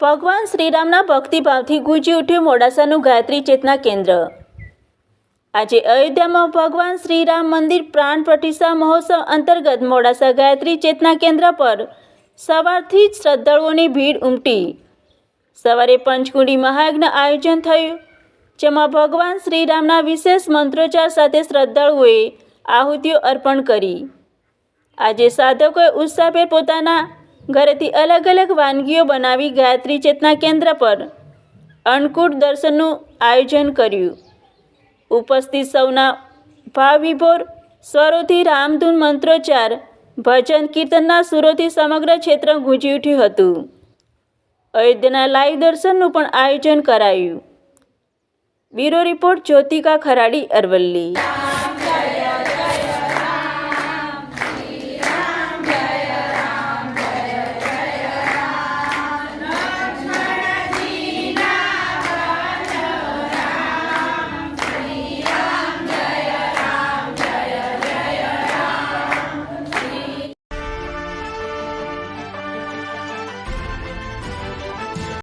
ભગવાન શ્રીરામના ભક્તિભાવથી ગુંજી ઉઠ્યું મોડાસાનું ગાયત્રી ચેતના કેન્દ્ર. આજે અયોધ્યામાં ભગવાન શ્રીરામ મંદિર પ્રાણ પ્રતિષ્ઠા મહોત્સવ અંતર્ગત મોડાસા ગાયત્રી ચેતના કેન્દ્ર પર સવારથી જ શ્રદ્ધાળુઓની ભીડ ઉમટી. સવારે પંચકુંડી મહાયજ્ઞ આયોજન થયું, જેમાં ભગવાન શ્રીરામના વિશેષ મંત્રોચ્ચાર સાથે શ્રદ્ધાળુઓએ આહુતિઓ અર્પણ કરી. આજે સાધકોએ ઉત્સાહભેર પોતાના ઘરેથી અલગ અલગ વાનગીઓ બનાવી ગાયત્રી ચેતના કેન્દ્ર પર અન્નકૂટ દર્શનનું આયોજન કર્યું. ઉપસ્થિત સૌના ભાવવિભોર સ્વરોથી રામધૂન મંત્રોચ્ચાર, ભજન કીર્તનના સુરોથી સમગ્ર ક્ષેત્ર ગુંજી ઉઠ્યું હતું. અયોધ્યાના લાઈવ દર્શનનું પણ આયોજન કરાયું. Bureau report Jyotika Kharadi Aravalli.